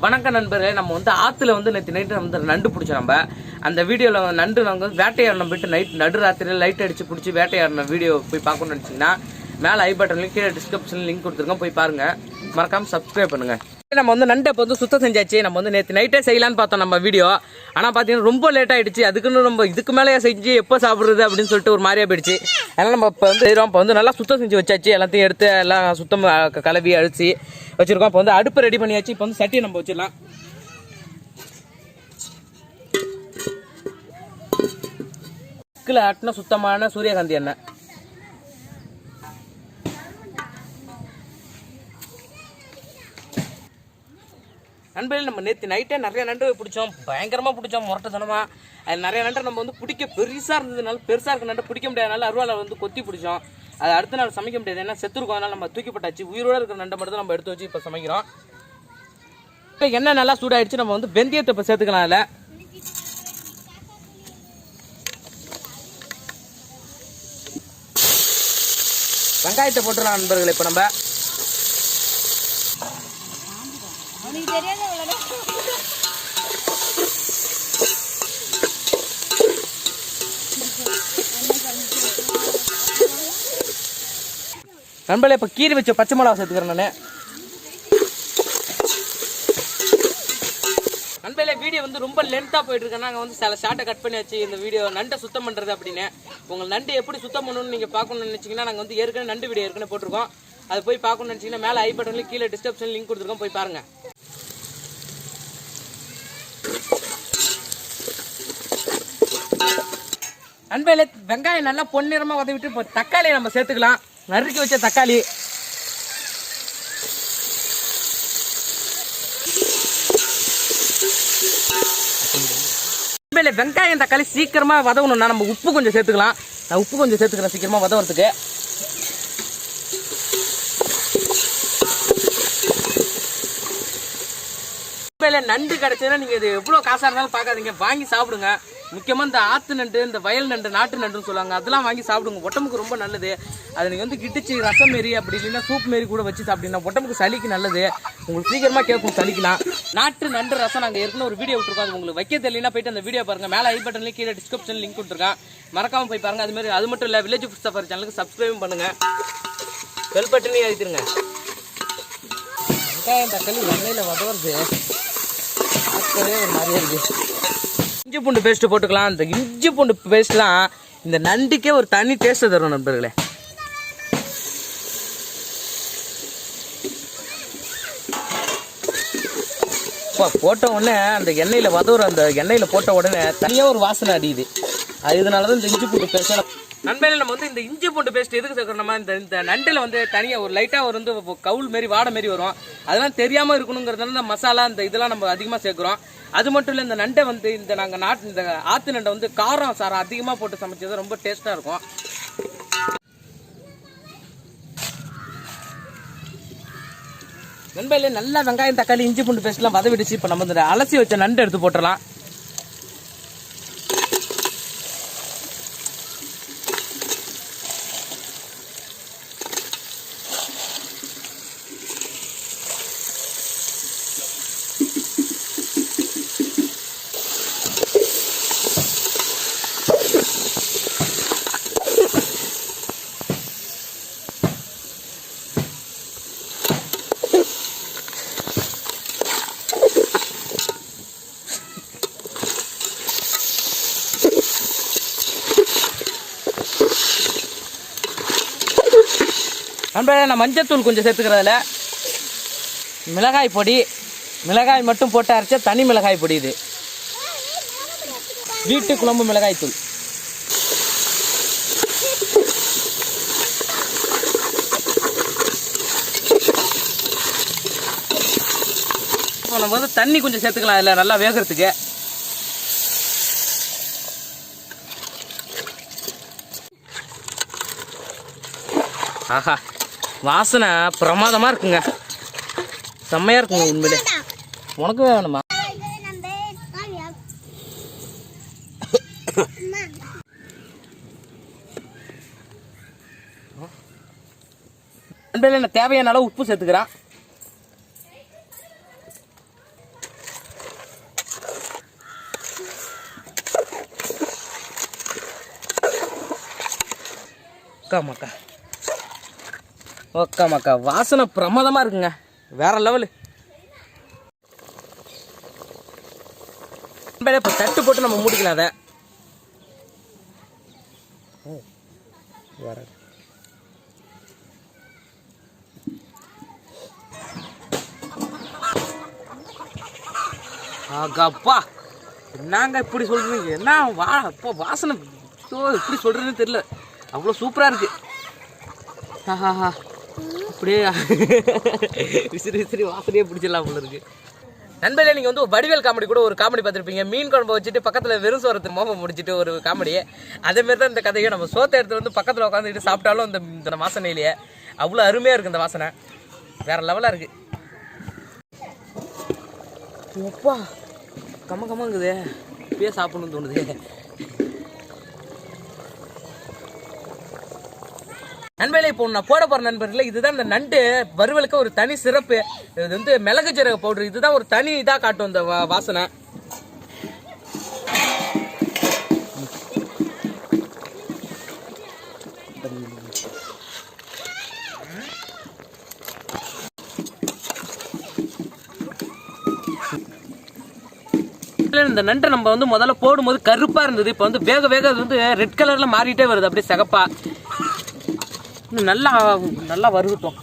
வணக்கம் நண்பர்களே நம்ம வந்து ஆற்றுல வந்து நேற்று நைட்டு வந்து நண்டு பிடிச்சோம் நம்ம. அந்த வீடியோவில் நண்டு நாங்கள் வந்து வேட்டையாடணும் போயிட்டு நைட் நடு ராத்திரியில் லைட் அடித்து பிடிச்சி வேட்டையாடின வீடியோ போய் பார்க்கணும்னு நினச்சிங்கன்னா மேலே ஐ பட்டன்லையும் கீழே டிஸ்கிரிப்ஷன் லிங்க் கொடுத்துருக்கோம் போய் பாருங்கள் மறக்காமல் சப்ஸ்கிரைப் பண்ணுங்கள் நம்ம வந்து நண்டை இப்போ வந்து சுத்தம் செஞ்சாச்சு. நம்ம வந்து நேற்று நைட்டே செய்யலான்னு பார்த்தோம் நம்ம வீடியோ ஆனால் பார்த்தீங்கன்னா ரொம்ப லேட் ஆகிடுச்சு அதுக்குன்னு நம்ம இதுக்கு மேலே செஞ்சு எப்போ சாப்பிட்றது அப்படின்னு சொல்லிட்டு ஒரு மாதிரியாக போயிடுச்சு. அதனால் நம்ம இப்போ வந்து செய்கிறோம் இப்போ வந்து நல்லா சுத்தம் செஞ்சு வச்சாச்சு. எல்லாத்தையும் எடுத்து எல்லாம் சுத்தம் கலவி அழிச்சு வச்சுருக்கோம். இப்போ வந்து அடுப்பு ரெடி பண்ணியாச்சு. இப்போ வந்து சட்டியை நம்ம வச்சிடலாம். கிலோ ஆட்டின சுத்தமான சூரியகாந்தி எண்ணெய். நண்பர்கள் நம்ம நேற்று நைட்டே நிறைய நண்டு பிடிச்சோம். பயங்கரமாக பிடிச்சோம் முரட்டத்தனமா. அது நிறைய நண்டை நம்ம வந்து பிடிக்க பெருசாக இருந்ததுனால பெருசாக இருக்க நண்டை பிடிக்க முடியாதனால அருவாலை வந்து கொத்தி பிடிச்சோம். அது அடுத்த நாள் சமைக்க முடியாது. ஏன்னா செத்துருக்கோம் அதனால் நம்ம தூக்கிப்பட்டாச்சு உயிரோடு உயிரோட இருக்கிற நண்டை மட்டும் நம்ம எடுத்து வச்சு இப்போ சமைக்கிறோம். இப்போ எண்ணெய் நல்லா சூடாயிடுச்சு. நம்ம வந்து வெந்தயத்தை இப்போ சேர்த்துக்கலாம் அதில். வெங்காயத்தை போட்டுடலாம் நண்பர்கள் இப்போ நம்ம. நண்பர்களே இப்போ கீரி வச்ச பச்சை மிளகா சேர்த்துக்கிறேன் நான். நண்பர்களே வீடியோ வந்து ரொம்ப லென்த்தாக போயிட்டு நாங்கள் வந்து சில ஷார்ட்டை கட் பண்ணியாச்சு. இந்த வீடியோ நண்டை சுத்தம் பண்ணுறது அப்படின்னு. உங்கள் நண்டு எப்படி சுத்தம் பண்ணணும்னு நீங்கள் பார்க்கணும்னு நினச்சிங்கன்னா நாங்கள் வந்து ஏற்கனவே நண்டு வீடியோ ஏற்கனவே போட்டிருக்கோம். அது போய் பார்க்கணும்னு நினச்சிங்கன்னா மேலே ஐ பட்டன்லேயும் கீழே டிஸ்கிரிப்ஷன் லிங்க் கொடுத்துருக்கோம். போய் பாருங்கள் நண்பர்களே வெங்காயம் நல்லா பொன்னிறமாக உதவிட்டு இப்போ தக்காளியை நம்ம சேர்த்துக்கலாம். நறுக்கி வச்ச தக்காளி. இல்லை வெங்காயம் தக்காளி சீக்கிரமாக வதவணும்னா நம்ம உப்பு கொஞ்சம் சேர்த்துக்கலாம். நான் உப்பு கொஞ்சம் சேர்த்துக்கிறேன் சீக்கிரமாக வதவறதுக்கு. நண்டு கிடைச்சதுன்னா நீங்கள் இது எவ்வளோ காசாக இருந்தாலும் பார்க்காதீங்க. வாங்கி சாப்பிடுங்க. முக்கியமாக இந்த ஆற்று நண்டு இந்த வயல் நண்டு நாட்டு நண்டுன்னு சொல்லுவாங்க. அதெல்லாம் வாங்கி சாப்பிடுங்க. உடம்புக்கு ரொம்ப நல்லது. அது நீங்கள் வந்து கிட்டிச்சு ரசம் மாரி அப்படி இல்லைன்னா சூப் மாரி கூட வச்சு சாப்பிட்டீங்கன்னா உடம்புக்கு சளிக்கு நல்லது. உங்களுக்கு சீக்கிரமாக கேட்கும் சளிக்கலாம். நாட்டு நண்டு ரசம் நாங்கள் ஏற்கனவே ஒரு வீடியோ விட்டுருக்கோம். அது உங்களுக்கு வைக்க தெரியலனா போயிட்டு அந்த வீடியோ பாருங்கள் மேலே ஐ பட்டன்லேயும் கீழே டிஸ்கிரிப்ஷன் லிங்க் கொடுத்துருக்கேன். மறக்காமல் போய் பாருங்கள் அது மாதிரி அது மட்டும் இல்லை வில்லேஜ் ஃபுட் சஃபர் சேனலுக்கு சப்ஸ்கிரைபும் பண்ணுங்கள் பெல் பட்டனையும் அழுத்திருங்க வெங்காயம் தக்காளி எண்ணெயில் வதவுறது. பார்க்கவே ஒரு மாதிரியாக இருக்குது இஞ்சி பூண்டு பேஸ்ட் போட்டுக்கலாம். இந்த இஞ்சி பூண்டு பேஸ்ட்லாம் இந்த நண்டுக்கே ஒரு தனி டேஸ்ட்டு தரும் நண்பர்களே. அப்பா, போட்ட உடனே அந்த எண்ணெயில் வதவுற அந்த எண்ணெயில் போட்ட உடனே தனியாக ஒரு வாசனை அடியுது. அது இதனால தான் இந்த இஞ்சி பூண்டு பேஸ்ட் நண்பர்கள் நம்ம வந்து இந்த இஞ்சி பூண்டு பேஸ்ட் எதுக்கு சேர்க்கணுமா இந்த இந்த நண்டில் வந்து தனியாக ஒரு லைட்டாக ஒரு வந்து கவுல் மாரி வாடை மாரி வரும். அதெல்லாம் தெரியாமல் இருக்கணுங்கிறதுனால இந்த மசாலா இந்த இதெல்லாம் நம்ம அதிகமாக சேர்க்குறோம். அது மட்டும் இல்லை இந்த நண்டை வந்து இந்த நாங்கள் நாட்டு இந்த ஆற்று நண்டை வந்து காரம் சாரம் அதிகமாக போட்டு சமைச்சது ரொம்ப டேஸ்ட்டாக இருக்கும். நண்பர்களே நல்லா வெங்காயம் தக்காளி இஞ்சி பூண்டு பேஸ்ட்லாம் வதவிடுச்சு. இப்போ நம்ம இந்த அலசி வச்ச நண்டு எடுத்து போட்டுடலாம். நண்பர்களே நான் மஞ்சத்தூள் கொஞ்சம் சேர்த்துக்கிறதுல. மிளகாய் பொடி மிளகாய் மட்டும் போட்டு அரைச்ச தனி மிளகாய் பொடி இது. வீட்டு குழம்பு மிளகாய் தூள். இப்போ நம்ம வந்து தண்ணி கொஞ்சம் சேர்த்துக்கலாம் இதில் நல்லா வேகிறதுக்கு. ஆஹா. வாசனை பிரமாதமாக இருக்குங்க. செம்மையாக இருக்குங்க உண்மையிலே. உனக்கு வேணுமா அண்டையில் என்ன தேவையான அளவு உப்பு சேர்த்துக்கிறான் அக்கா மக்கா ஒக்கா மக்கா வாசனை பிரமாதமாக இருக்குங்க. வேற லெவலு. இப்போ தட்டு போட்டு நம்ம மூடிக்கலாம் அதை. வர ஆகாப்பா என்னங்க இப்படி சொல்றீங்க? என்ன வா அப்பா வாசனை எப்படி சொல்றதுன்னு தெரியல. அவ்வளோ சூப்பராக இருக்கு. ஆஹாஹா. அப்படியே விசிறி விசிறி வாசனையே பிடிச்சிடலாம் போல இருக்கு. நண்பர்களே நீங்கள் வந்து வடிவேல் காமெடி கூட ஒரு காமெடி பார்த்துருப்பீங்க. மீன் குழம்பு வச்சுட்டு பக்கத்தில் வெறும் சோரத்து மோகம் முடிச்சிட்டு ஒரு காமெடி அதேமாரி தான் இந்த கதையை நம்ம சோத்த எடுத்து வந்து பக்கத்தில் உட்காந்துக்கிட்டு சாப்பிட்டாலும் இந்த இந்த வாசனையிலேயே. அவ்வளோ அருமையாக இருக்குது இந்த வாசனை. வேற லெவலாக இருக்குது அப்பா கம்ம கம்மங்குது இப்பயே சாப்பிடணும்னு தோணுது. நண்பர்களே இப்போ நான் போட போகிற நண்பர்களே இதுதான் இந்த நண்டு. வறுவலுக்கு ஒரு தனி சிறப்பு. இது வந்து மிளகு ஜீரக பவுடர். இதுதான் ஒரு தனி இதாக காட்டும் இந்த வாசனை. இந்த நண்டை நம்ம வந்து முதல்ல போடும்போது கருப்பாக இருந்தது. இப்போ வந்து வேக வேக அது வந்து ரெட் கலரில் மாறிட்டே வருது. அப்படியே சிகப்பா. இன்னும் நல்லா நல்லா வருகட்டும்.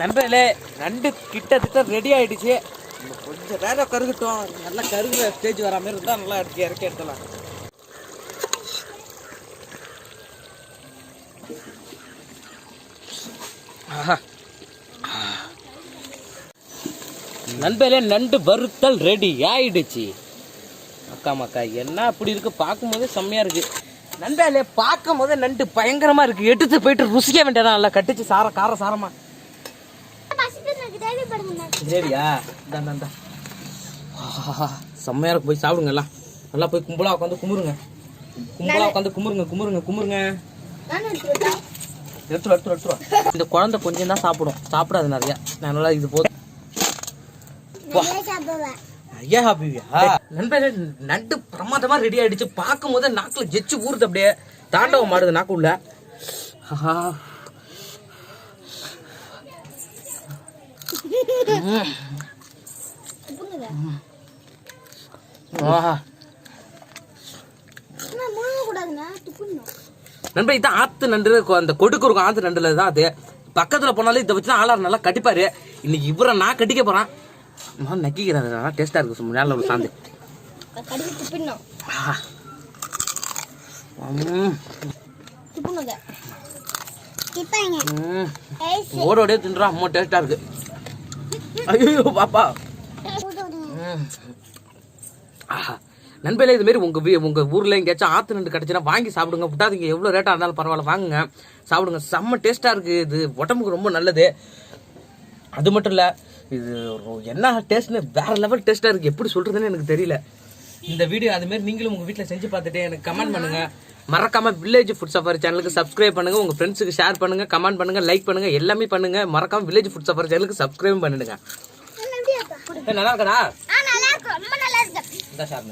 நண்பர்களே நண்டு கிட்டத்தட்ட ரெடி ஆயிடுச்சு. கொஞ்சம் நேரம் கருகட்டும். நல்லா கருகிற ஸ்டேஜ் வர மாதிரி இருந்தால் நல்லா இறக்கி இறக்கி எடுத்துலாம் ஆஹா. நண்பர்களே நண்டு வறுத்தல் ரெடி ஆயிடுச்சு. அக்கா மக்கா என்ன அப்படி இருக்கு? பார்க்கும்போதே செம்மையா இருக்கு. நண்பர்களே பார்க்கும் போதே நண்டு பயங்கரமா இருக்கு. எடுத்து போயிட்டு ருசிக்க வேண்டியதான் நல்லா கட்டிச்சு. சார கார சாரமா. சரியா? இந்தா இந்தா செம்மையா இருக்கு. போய் சாப்பிடுங்க எல்லாம். நல்லா போய் கும்பலா உட்காந்து குமுறுங்க. கும்பலா உட்காந்து குமுறுங்க குமுறுங்க குமுறுங்க. எடுத்துருவா எடுத்துருவா எடுத்துருவா இந்த குழந்தை கொஞ்சம் தான் சாப்பிடும். சாப்பிடாது நிறைய. நல்லா இது போதும். ஐயா ஹாப்பியா நண்பர்களே நண்டு பிரமாதமா ரெடி ஆயிடுச்சு. பார்க்கும் போது நாக்குல ஜெச்சு ஊறுது அப்படியே. தாண்டவம் மாடுது நாக்குள்ள. நண்பர் இதான் ஆத்து நண்டு. அந்த கொடுக்கு இருக்கும் ஆத்து நண்டுல தான் அது. பக்கத்துல போனாலும் இதை வச்சு ஆளார் நல்லா கட்டிப்பாரு. இன்னைக்கு இவரை நான் கட்டிக்க போறேன். நான் நக்கிக்கிறேன். நல்லா டேஸ்டா இருக்கு. சும்மா மேல உள்ள சாந்து. ஓடோடே தின்றா. அம்மா டேஸ்டா இருக்கு. ஐயோ பாப்பா. ஆஹா. நண்பர்களே இது மாதிரி உங்க வீ- உங்க ஊர்ல எங்கேயாச்சும் ஆத்து நண்டு கிடைச்சுன்னா வாங்கி சாப்பிடுங்க. விட்டாதீங்க எவ்வளவு ரேட்டா இருந்தாலும் பரவாயில்ல. வாங்குங்க. சாப்பிடுங்க. செம்ம டேஸ்டா இருக்கு. இது உடம்புக்கு ரொம்ப நல்லது. அது மட்டும் இல்ல இது என்ன டேஸ்ட்னு வேற லெவல் டேஸ்டா இருக்கு. எப்படி சொல்றதுன்னு எனக்கு தெரியல. இந்த வீடியோ அது மாதிரி நீங்களும் உங்க வீட்ல செஞ்சு பார்த்துட்டு எனக்கு கமெண்ட் பண்ணுங்க. மறக்காம வில்லேஜ் ஃபுட் சஃபாரி சேனலுக்கு சப்ஸ்கிரைப் பண்ணுங்க. உங்க ஃப்ரெண்ட்ஸுக்கு ஷேர் பண்ணுங்க கமெண்ட் பண்ணுங்க லைக் பண்ணுங்க எல்லாமே பண்ணுங்க. மறக்காம வில்லேஜ் ஃபுட் சஃபாரி சேனலுக்கு சப்ஸ்கிரைப் பண்ணிடுங்க. நல்லா இருக்கடா? ரொம்ப நல்லா இருக்கு. இந்த சார்